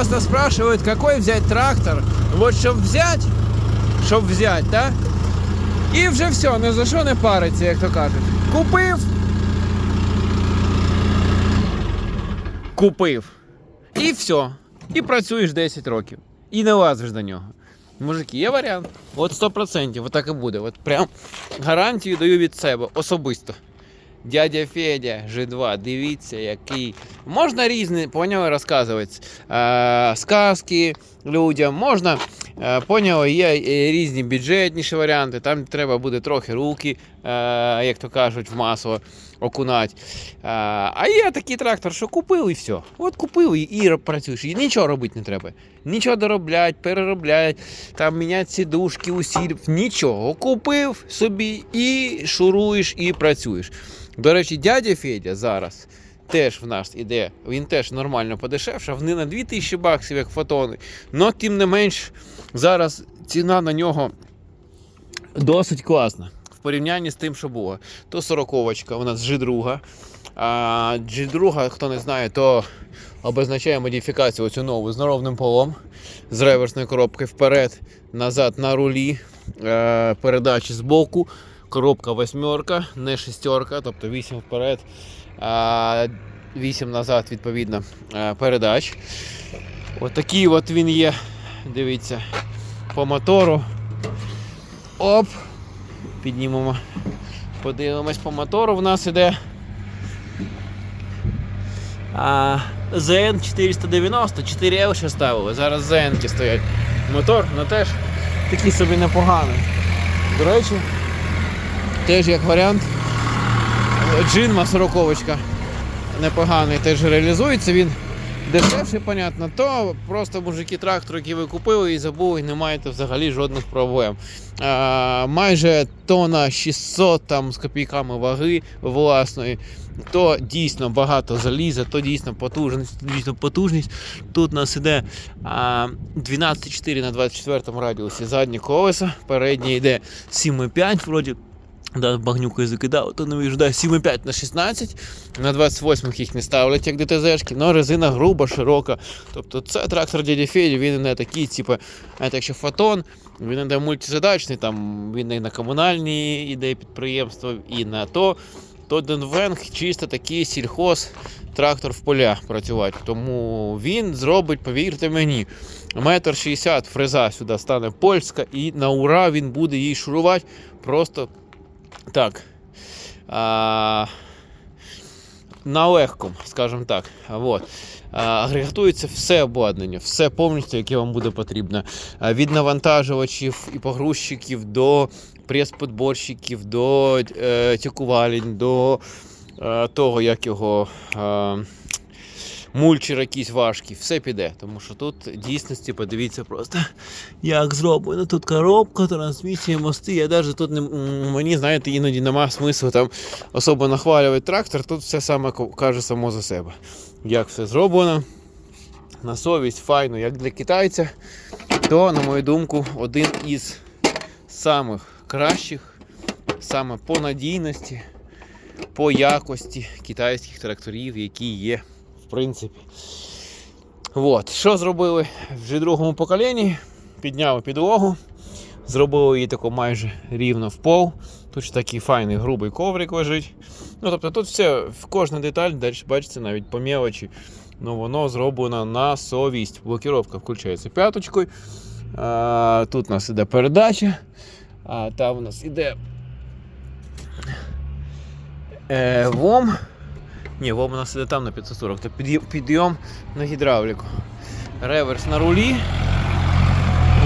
часто спрашивают, какой взять трактор. Вот щоб взять, щоб взять, да? І вже все, не за що не париться, як то кажуть. Купив. Купив. І все. І працюєш 10 років. І не лазиш до нього. Мужики, є варіант. От 100%, отак і буде. От прям гарантію даю від себе особисто. Дядя Федя, G2, дивіться, який. Можна різні, поняли, розказувати. Е, сказки людям, можна, е, поняли, є е, різні бюджетніші варіанти, там треба буде трохи руки, е, як то кажуть, в масло окунати. Е, а є такий трактор, що купив і все. От купив і, працюєш. І нічого робити не треба. Нічого доробляти, переробляти, там міняти сідушки, усіль, нічого. Купив собі і шуруєш, і працюєш. До речі, дядя Федя зараз теж в нас іде, він теж нормально подешевшав, не на 2000 баксів, як фотони. Но тим не менш, зараз ціна на нього досить класна. В порівнянні з тим, що було. То 40-очка, у нас G2. А G2, хто не знає, то обозначає модифікацію оцю нову з неровним полом, з реверсною коробкою вперед, назад на рулі, е, передачі з боку. Коробка восьмерка, не шестерка, тобто 8 вперед, 8 назад, відповідно, е, передач. Отакий от він є. Дивіться, по мотору. Оп! Піднімемо. Подивимось по мотору. В нас іде ZN 490, 4L ще ставили. Зараз ZN стоять. Мотор, ну теж такий собі непоганий. До речі, теж як варіант. Джинма 40 непоганий теж реалізується. Він дешевший, понятно, то просто мужики трактор, який ви купили і забули, і не маєте взагалі жодних проблем. А, майже тона 600 там, з копійками ваги власної. То дійсно багато заліза, то дійсно потужність, то дійсно потужність. Тут у нас іде 12,4 на 24 радіусі задні колеса, переднє йде 7,5 вроді. Да, багнюкою закидав, то не виїжджає 7,5 на 16, на 28 їх не ставлять, як ДТЗшки, але резина груба, широка. Тобто це трактор дяді Феді, він не такий, типу, знаєте, якщо фотон, він іде мультизадачний, там він і на комунальні іде підприємства, і на то. То Денвенг чисто такий сільхоз трактор в поля працювати. Тому він зробить, повірте мені, метр шістдесят фреза сюди стане польська, і на ура він буде її шурувати просто так. А, на легкому, скажімо так. Вот. Агрегатується все обладнання, все повністю, яке вам буде потрібно. Від навантажувачів і погрузчиків до прес-подборщиків, до е, тякувалень, до е, того, як його. Е, Мульчер якийсь важкий, все піде, тому що тут дійсності подивіться просто, як зроблено. Тут коробка, трансмісія, мости. Я навіть тут не мені, знаєте, іноді нема смислу там особо нахвалювати трактор. Тут все саме каже само за себе. Як все зроблено. На совість, файно, як для китайця, то, на мою думку, один із самих кращих, саме по надійності, по якості китайських тракторів, які є принципі. От. Що зробили вже другому поколінні? Підняли підлогу, зробили її таку майже рівно в пол. Тут ж такий файний грубий коврик лежить. Ну, тобто тут все, кожна деталь, далі бачите, навіть по мелочі, ну, воно зроблено на совість. Блокіровка включається п'яточкою. А, тут у нас іде передача, а там у нас іде е, ВОМ. Ні, ВОМ у нас іде там на 540, то підйом на гідравліку. Реверс на рулі.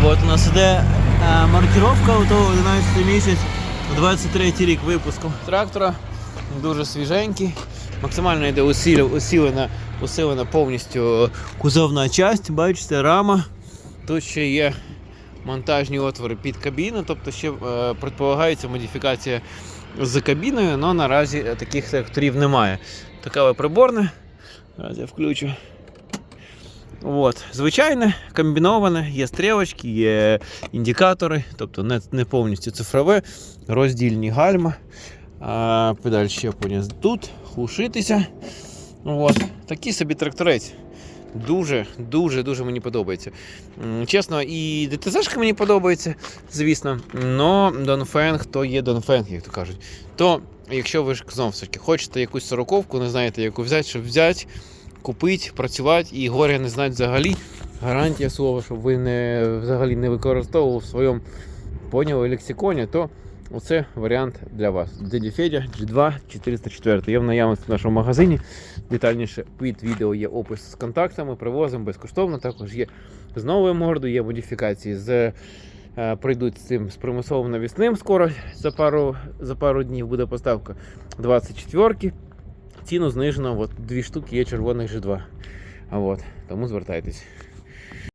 От у нас іде е, маркіровка, ото 11 місяць, 23 рік випуску трактора. Дуже свіженький. Максимально йде усилена, усилена, повністю кузовна часть. Бачите, рама. Тут ще є монтажні отвори під кабіну, тобто ще е, предполагається модифікація з кабіною, але наразі таких тракторів немає. Така приборна. Зараз я включу. От. Звичайне, комбіноване, є стрілочки, є індикатори, тобто не, не повністю цифрове, роздільні гальма, а, педаль щеплення тут, глушитися. От. Такий собі тракторець. Дуже, дуже, дуже мені подобається. Чесно, і ДТЗшка мені подобається, звісно. Но Донфенг то є Донфенг, як то кажуть. То, якщо ви ж знову ж таки хочете якусь сороковку, не знаєте, яку взяти, щоб взяти, купити, працювати і горя не знати взагалі. Гарантія слова, щоб ви не, взагалі не використовували в своєму поняли лексиконі, то оце варіант для вас. Дядя Федя G2 404. Є в наявності в нашому магазині. Детальніше під відео є опис з контактами, привозимо безкоштовно. Також є з новою мордою, є модифікації з. е, Прийдуть з цим з примусовим навісним скоро за пару, за пару днів буде поставка 24-ки. Ціну знижено, от дві штуки є червоних G2. А от, тому звертайтесь.